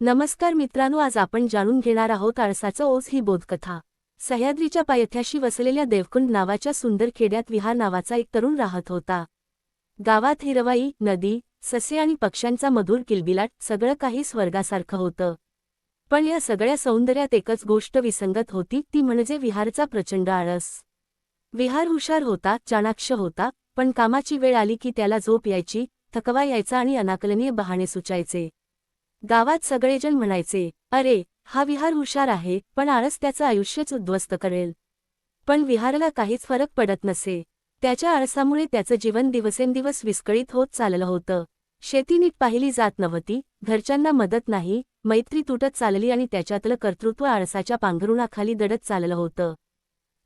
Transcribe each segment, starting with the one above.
नमस्कार मित्रांनो आज आपण जाणून घेणार आहोत आळसाचं ओझ ही बोधकथा. सह्याद्रीच्या पायथ्याशी वसलेल्या देवकुंड नावाच्या सुंदर खेड्यात विहार नावाचा एक तरुण राहत होता. गावात हिरवाई नदी ससे आणि पक्ष्यांचा मधुर किलबिलाट सगळं काही स्वर्गासारखं होतं. पण या सगळ्या सौंदर्यात एकच गोष्ट विसंगत होती ती म्हणजे विहारचा प्रचंड आळस. विहार हुशार होता चाणाक्ष होता पण कामाची वेळ आली की त्याला झोप यायची थकवा यायचा आणि अनाकलनीय बहाणे सुचायचे. गावात सगळेजण म्हणायचे अरे हा विहार हुशार आहे पण आळस त्याचं आयुष्यच उद्ध्वस्त करेल. पण विहारला काहीच फरक पडत नसे. त्याच्या आळसामुळे त्याचं जीवन दिवसेंदिवस विस्कळीत होत चाललं होतं. शेती नीट पाहिली जात नव्हती घरच्यांना मदत नाही मैत्री तुटत चालली आणि त्याच्यातलं कर्तृत्व आळसाच्या पांघरुणाखाली दडत चाललं होतं.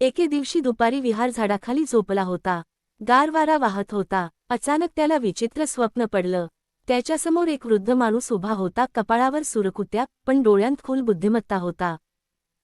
एके दिवशी दुपारी विहार झाडाखाली झोपला होता. गार वारा वाहत होता. अचानक त्याला विचित्र स्वप्न पडलं. त्याच्यासमोर एक वृद्ध माणूस उभा होता कपाळावर सुरकुत्या पण डोळ्यांत खोल बुद्धिमत्ता होता.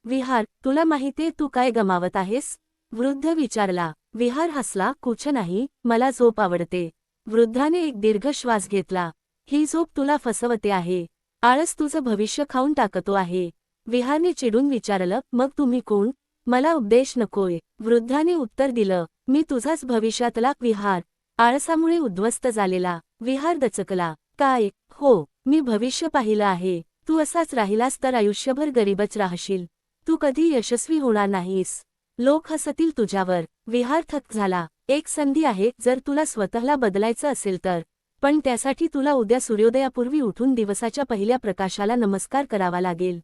विहार तुला माहितीये तू काय गमावत आहेस? वृद्ध विचारला. विहार हसला कुछ नाही मला झोप आवडते. वृद्धाने एक दीर्घ श्वास घेतला. ही झोप तुला फसवते आहे. आळस तुझं भविष्य खाऊन टाकतो आहे. विहारने चिडून विचारलं मग तुम्ही कोण? मला उपदेश नकोय. वृद्धाने उत्तर दिलं मी तुझाच भविष्यातला विहार. आळसामुळे उद्ध्वस्त झालेला. विहार दचकला. काय? हो मी भविष्य पाहिलं आहे. तू असाच राहिलास तर आयुष्यभर गरीबच राहशील. तू कधी यशस्वी होणार नाहीस. लोक हसतील तुझ्यावर. विहार थक झाला. एक संधी आहे जर तुला स्वतःला बदलायचं असेल तर. पण त्यासाठी तुला उद्या सूर्योदयापूर्वी उठून दिवसाच्या पहिल्या प्रकाशाला नमस्कार करावा लागेल.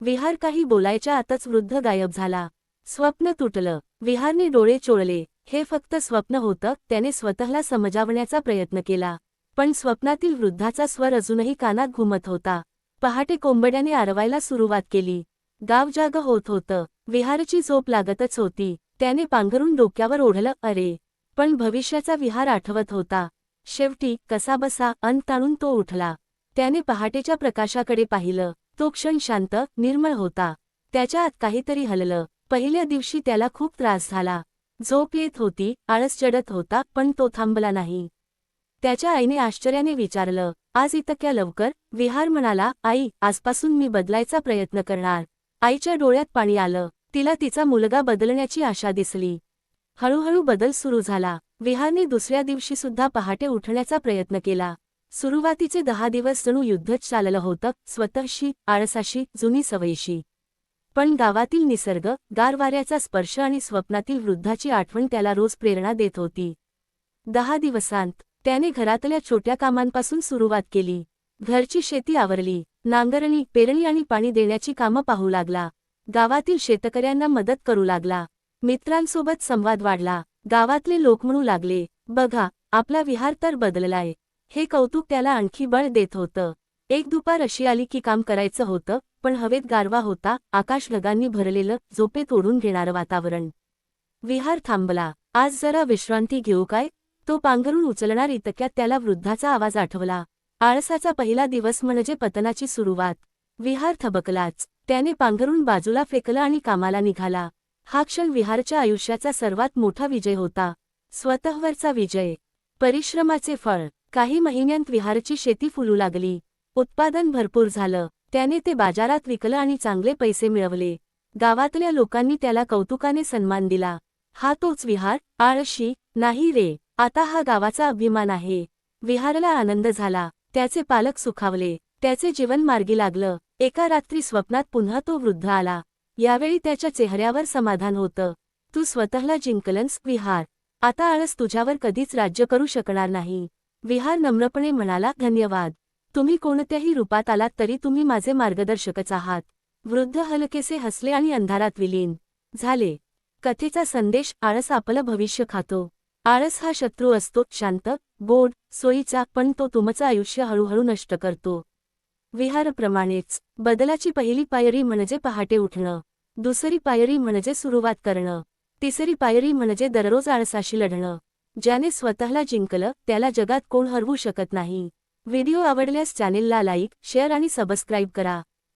विहार काही बोलायच्या आतच वृद्ध गायब झाला. स्वप्न तुटलं. विहारने डोळे चोळले. हे फक्त स्वप्न होतं त्याने स्वतःला समजावण्याचा प्रयत्न केला. पण स्वप्नातील वृद्धाचा स्वर अजूनही कानात घुमत होता. पहाटे कोंबड्याने आरवायला सुरुवात केली. गाव जाग होत होतं. विहारची झोप लागतच होती. त्याने पांघरून डोक्यावर ओढलं अरे! पण भविष्याचा विहार आठवत होता. शेवटी कसाबसा अन ताणून तो उठला. त्याने पहाटेच्या प्रकाशाकडे पाहिलं. तो क्षण शांत निर्मळ होता. त्याच्या आत काहीतरी हललं. पहिल्या दिवशी त्याला खूप त्रास झाला. झोप येत होती आळस चढत होता पण तो थांबला नाही. त्याच्या आईने आश्चर्याने विचारलं आज इतक्या लवकर? विहार म्हणाला आई आजपासून मी बदलायचा प्रयत्न करणार. आईच्या डोळ्यात पाणी आलं. तिला तिचा मुलगा बदलण्याची आशा दिसली. हळूहळू बदल सुरू झाला. विहारने दुसऱ्या दिवशी सुद्धा पहाटे उठण्याचा प्रयत्न केला. सुरुवातीचे दहा दिवस जणू युद्धच चाललं होतं स्वतःशी आळसाशी जुनी सवयीशी. पण गावातील निसर्ग गारवाऱ्याचा स्पर्श आणि स्वप्नातील वृद्धाची आठवण त्याला रोज प्रेरणा देत होती. दहा दिवसांत त्याने घरातल्या छोट्या कामांपासून सुरुवात केली. घरची शेती आवरली नांगरणी पेरणी आणि पाणी देण्याची कामं पाहू लागला. गावातील शेतकऱ्यांना मदत करू लागला. मित्रांसोबत संवाद वाढला. गावातले लोक म्हणू लागले बघा आपला विहार तर बदललाय. हे कौतुक त्याला आणखी बळ देत होतं. एक दुपार अशी आली की काम करायचं होतं पण हवेत गारवा होता आकाश ढगांनी भरलेलं झोपेत ओढून घेणारं वातावरण. विहार थांबला. आज जरा विश्रांती घेऊ काय? तो पांघरून उचलणार इतक्यात त्याला वृद्धाचा आवाज आठवला. आळसाचा पहिला दिवस म्हणजे पतनाची सुरुवात. विहार थबकलाच. त्याने पांघरून बाजूला फेकलं आणि कामाला निघाला. हा क्षण विहारच्या आयुष्याचा सर्वात मोठा विजय होता. स्वतःवरचा विजय. परिश्रमाचे फळ. काही महिन्यांत विहारची शेती फुलू लागली. उत्पादन भरपूर झालं. त्याने ते बाजारात विकलं आणि चांगले पैसे मिळवले. गावातल्या लोकांनी त्याला कौतुकाने सन्मान दिला. हा तोच विहार आळशी नाही रे. आता हा गावाचा अभिमान आहे. विहारला आनंद झाला. त्याचे पालक सुखावले. त्याचे जीवन मार्गी लागलं. एका रात्री स्वप्नात पुन्हा तो वृद्ध आला. यावेळी त्याच्या चेहऱ्यावर समाधान होतं. तू स्वतःला जिंकलंस विहार. आता आळस तुझ्यावर कधीच राज्य करू शकणार नाही. विहार नम्रपणे म्हणाला धन्यवाद. तुम्ही कोणत्याही रूपात आलात तरी तुम्ही माझे मार्गदर्शकच आहात. वृद्ध हलकेसे हसले आणि अंधारात विलीन झाले. कथेचा संदेश आळस आपलं भविष्य खातो. आळस हा शत्रू असतो शांत गोड सोयीचा पण तो तुमचं आयुष्य हळूहळू नष्ट करतो. विहारप्रमाणेच बदलाची पहिली पायरी म्हणजे पहाटे उठणं. दुसरी पायरी म्हणजे सुरुवात करणं. तिसरी पायरी म्हणजे दररोज आळसाशी लढणं. ज्याने स्वतःला जिंकलं त्याला जगात कोण हरवू शकत नाही. व्हिडिओ आवडल्यास चॅनेलला लाईक शेअर आणि सबस्क्राईब करा.